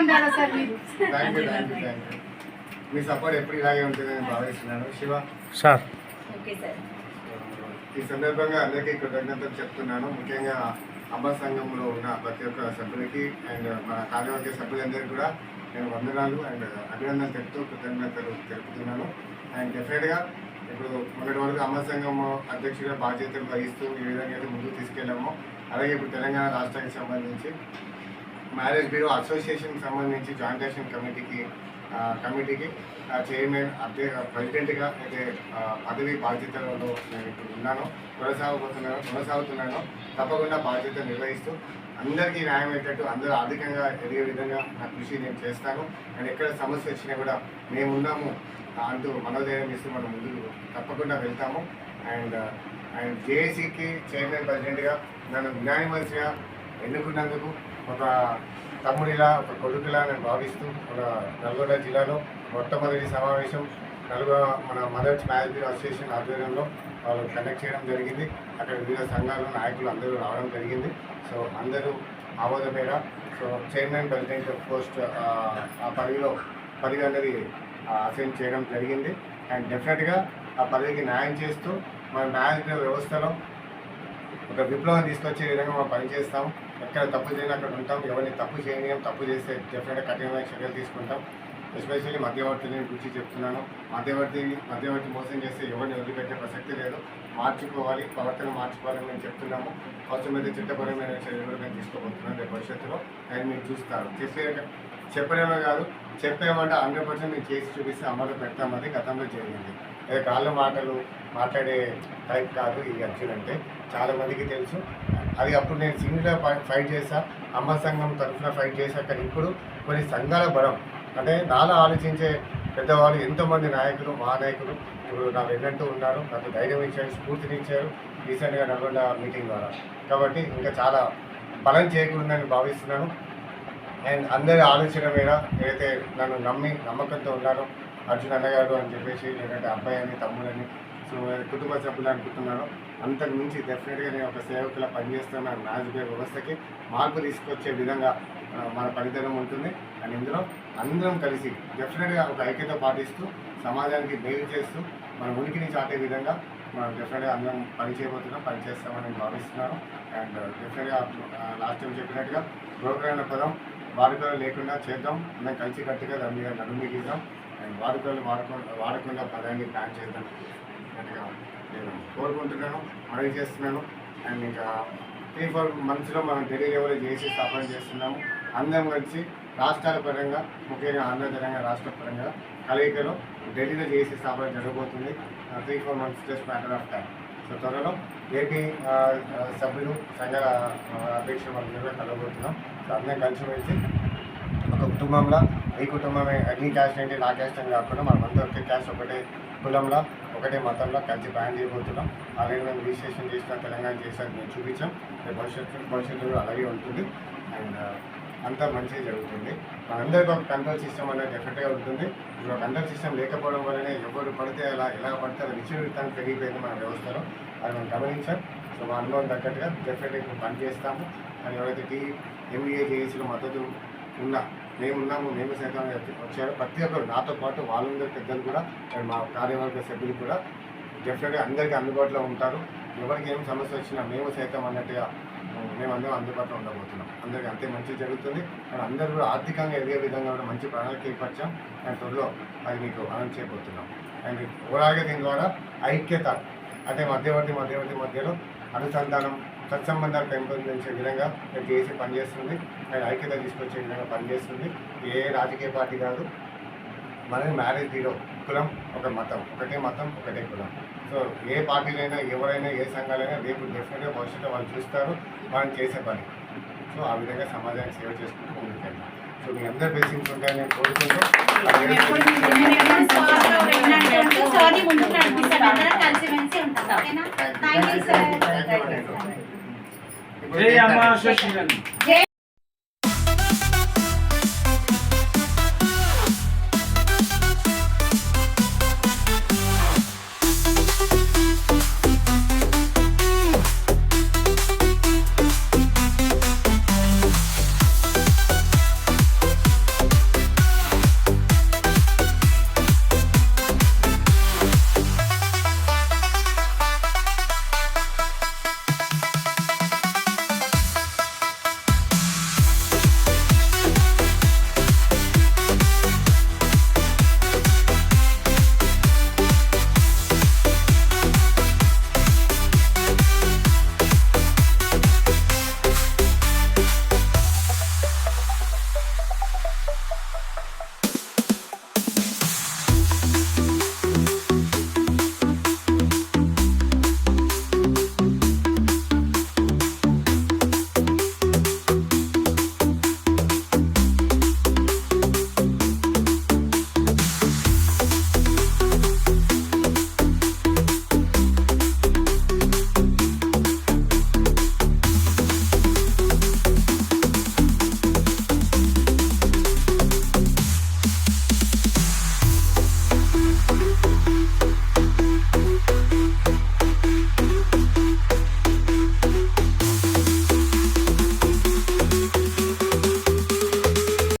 ఉండాలి సార్ మీరు? Thank you thank you thank you me support ఎప్పుడు ఇలాగే ఉంటుందని భావిస్తున్నాను. శివ. సార్. ఈ సందర్భంగా అందరికీ కృతజ్ఞతలు చెప్తున్నాను. ముఖ్యంగా అమ్మ సంఘంలో ఉన్న ప్రతి ఒక్క సభ్యులకి అండ్ మన కార్యవర్గ సభ్యులందరికీ కూడా నేను వందనాలు అండ్ అభినందనలు తెలుపుతూ కృతజ్ఞతలు తెలుపుతున్నాను. అండ్ డెఫినెట్గా ఇప్పుడు మొన్నటి వరకు అమ్మ సంఘం అధ్యక్షుడిగా బాధ్యతలు వహిస్తూ ఈ విధంగా అయితే ముందుకు తీసుకెళ్ళామో. అలాగే ఇప్పుడు తెలంగాణ రాష్ట్రానికి సంబంధించి మ్యారేజ్ బ్యూరో అసోసియేషన్కి సంబంధించి జాయింట్ యాక్షన్ కమిటీకి కమిటీకి ఆ, చైర్మన్ అధ్య ప్రెసిడెంట్గా అయితే పదవి బాధ్యతలలో నేను ఇప్పుడు ఉన్నాను. కొనసాగబోతున్నాను కొనసాగుతున్నాను. తప్పకుండా బాధ్యత నిర్వహిస్తూ అందరికీ న్యాయం అయ్యేటట్టు అందరూ ఆర్థికంగా ఎదిగే విధంగా నా కృషి నేను చేస్తాను. అండ్ ఎక్కడ సమస్య వచ్చినా కూడా మేము ఉన్నాము అంటూ మనోధైర్యం ఇస్తూ మనం ముందుకు తప్పకుండా వెళ్తాము. అండ్ అండ్ జేఏసీకి చైర్మన్ ప్రెసిడెంట్గా నన్ను యునానిమస్గా ఎన్నుకున్నందుకు ఒక తమ్ముడిలా ఒక కొడుకులా నేను భావిస్తూ మన నల్గొండ జిల్లాలో మొట్టమొదటి సమావేశం నల్గొండ మన మదర్స్ మ్యారేజ్ అసోసియేషన్ ఆధ్వర్యంలో వాళ్ళు కనెక్ట్ చేయడం జరిగింది. అక్కడ వివిధ సంఘాలు నాయకులు అందరూ రావడం జరిగింది. సో అందరూ ఆమోద మేర సో చైర్మన్ ప్రెసిడెంట్ పోస్ట్ ఆ, పదవిలో పదవి అనేది అసైన్ చేయడం జరిగింది. అండ్ డెఫినెట్గా ఆ పదవికి న్యాయం చేస్తూ మన న్యాయ వ్యవస్థలో ఒక విప్లవం తీసుకొచ్చే విధంగా మనం పనిచేస్తాం. ఎక్కడ తప్పు చేయని అక్కడ ఉంటాం. ఎవరిని తప్పు చేయనీయం తప్పు చేస్తే డెఫినెట్గా కఠినమైన చర్యలు తీసుకుంటాం. ఎస్పెషల్లీ మధ్యవర్తిని గురించి చెప్తున్నాను. మధ్యవర్తి మధ్యవర్తి మోసం చేస్తే ఎవరిని వదిలిపెట్టే ప్రసక్తి లేదు. మార్చుకోవాలి ప్రవర్తన మార్చుకోవాలని మేము చెప్తున్నాము. అవసరమైతే చట్టపరమైన చర్యలు నేను మేము తీసుకోబోతున్నాం రేపు భవిష్యత్తులో. అది మీరు చూస్తారు. చెప్పే చెప్పడమే కాదు. చెప్పేమంటే హండ్రెడ్ పర్సెంట్ మేము చేసి చూపిస్తే అమలు పెడతామని గతంలో జరిగింది. అదే కాళ్ళ మాటలు మాట్లాడే టైప్ కాదు ఈ అర్జున్ అంటే. చాలా మందికి తెలుసు. అది అప్పుడు నేను సింగిల్గా ఫైట్ చేశా. అమ్మ సంఘం తరఫున ఫైట్ చేశా. కానీ ఇప్పుడు కొన్ని సంఘాల బలం అంటే నాలో ఆలోచించే పెద్దవాళ్ళు ఎంతోమంది నాయకులు మహానాయకులు ఇప్పుడు నా వెన్నట్టు ఉన్నారు. నాకు ధైర్యం ఇచ్చారు స్ఫూర్తినిచ్చారు రీసెంట్గా నల్గొండ మీటింగ్ ద్వారా. కాబట్టి ఇంకా చాలా బలం చేకూరిందని భావిస్తున్నాను. అండ్ అందరి ఆలోచన మీద ఏదైతే నన్ను నమ్మి నమ్మకంతో ఉన్నారో అర్జున్ అన్నగారు అని చెప్పేసి లేదంటే అబ్బాయి అని తమ్ముడని సో కుటుంబ సభ్యులు అనుకుంటున్నాను. అంతకు మించి డెఫినెట్గా నేను ఒక సేవకులా పనిచేస్తున్న మ్యాచ్ వ్యవస్థకి మార్పు తీసుకొచ్చే విధంగా మన పనితనం ఉంటుంది. అండ్ ఇందులో అందరం కలిసి డెఫినెట్గా ఒక ఐక్యత పాటిస్తూ సమాజానికి మేలు చేస్తూ మన ఉనికిని చాటే విధంగా మనం డెఫినెట్గా అందరం పని చేయబోతున్నాం పని చేస్తామని నేను భావిస్తున్నాను. అండ్ డెఫినెట్గా లాస్ట్ టైం చెప్పినట్టుగా ప్రోగ్రామ్ పదం వాడుకలు లేకుండా చేద్దాం. అందరం కలిసి కట్టుగా దాని మీద నడుము గీద్దాం అండ్ వాడుకలు వాడకుండా వాడకుండా పదాన్ని ప్లాన్ చేద్దాం. అన్నట్టుగా నేను కోరుకుంటున్నాను మనవి చేస్తున్నాను. అండ్ ఇంకా త్రీ ఫోర్ మంత్స్లో మనం ఢిల్లీ లెవెల్లో చేసి స్థాపన చేస్తున్నాము. అందరం కలిసి రాష్ట్రాల పరంగా ముఖ్యంగా ఆంధ్ర తెలంగాణ రాష్ట్ర పరంగా కలయికలో ఢిల్లీలో చేసి స్థాపన జరగబోతుంది. Three four months just matter of time so త్వరలో ఏపీ uh, uh, సభ్యులు సంఘాల అధ్యక్ష అధ్యక్షులు కూడా కలగబోతున్నాం సో అందరం కలిసి వెళ్తే ఒక కుటుంబంలో ఈ కుటుంబమే అగ్ని క్యాస్ట్ ఏంటి నా క్యాస్ట్ అని కాకుండా మనం అంతా ఒకే క్యాస్ట్ ఒకటే కులంలో ఒకటే మతంలో కలిసి ప్లాన్ చేయబోతున్నాం. అలాగే మేము రిజిస్ట్రేషన్ చేసిన తెలంగాణ చేసాక మేము చూపించాం. భవిష్యత్తు భవిష్యత్తులో అలాగే ఉంటుంది. అండ్ అంతా మంచిగా జరుగుతుంది. మనందరికీ ఒక కంట్రోల్ సిస్టమ్ అనేది డెఫినెట్గా ఉంటుంది. ఇప్పుడు కంట్రోల్ సిస్టమ్ లేకపోవడం వల్లనే ఎవరు పడితే అలా ఎలా పడితే అలా విచ్చుడితనం పెరిగిపోయింది మన వ్యవస్థలో. అది మనం గమనించాం సో మా అనుభవం తగ్గట్టుగా డెఫినెట్గా ఇప్పుడు పని అని ఎవరైతే టీ ఎంబీఏ జేఏసీలో మద్దతు ఉన్నా మేము ఉన్నాము మేము సైతం వచ్చారు. ప్రతి ఒక్కరు నాతో పాటు వాళ్ళందరి పెద్దలు కూడా మా కార్యవర్గ సభ్యులు కూడా డెఫినెట్గా అందరికీ అందుబాటులో ఉంటారు. ఎవరికి ఏం సమస్య వచ్చినా మేము సైతం అన్నట్టుగా మేము అందుబాటులో ఉండబోతున్నాం. అందరికీ అంతే మంచి జరుగుతుంది. అండ్ అందరూ కూడా ఆర్థికంగా ఎదిగే విధంగా కూడా మంచి ప్రణాళిక ఏర్పరిచాం. అండ్ త్వరలో అది మీకు అనౌన్స్ చేయబోతున్నాం. అండ్ ఓలాగే దీని ద్వారా ఐక్యత అంటే మధ్యవర్తి మధ్యవర్తి మధ్యలో అనుసంధానం సత్సంబంధాలు పెంపొందించే విధంగా మేము చేసి పనిచేస్తుంది. అండ్ ఐక్యత తీసుకొచ్చే విధంగా పనిచేస్తుంది. ఏ రాజకీయ పార్టీ కాదు. మనది మ్యారేజ్ బ్యూరో కులం ఒక మతం. ఒకటే మతం ఒకటే కులం. సో ఏ పార్టీలైనా ఎవరైనా ఏ సంఘాలైనా రేపు డెఫినెట్గా భవిష్యత్తులో వాళ్ళు చూస్తారు మనం చేసే పని. సో ఆ విధంగా సమాజానికి సేవ చేసుకుంటూ ముందుకెళ్తాం సో మీ అందరి బేసిక్స్ ఉంటాయని నేను కోరుకుంటూ జై అమ్మ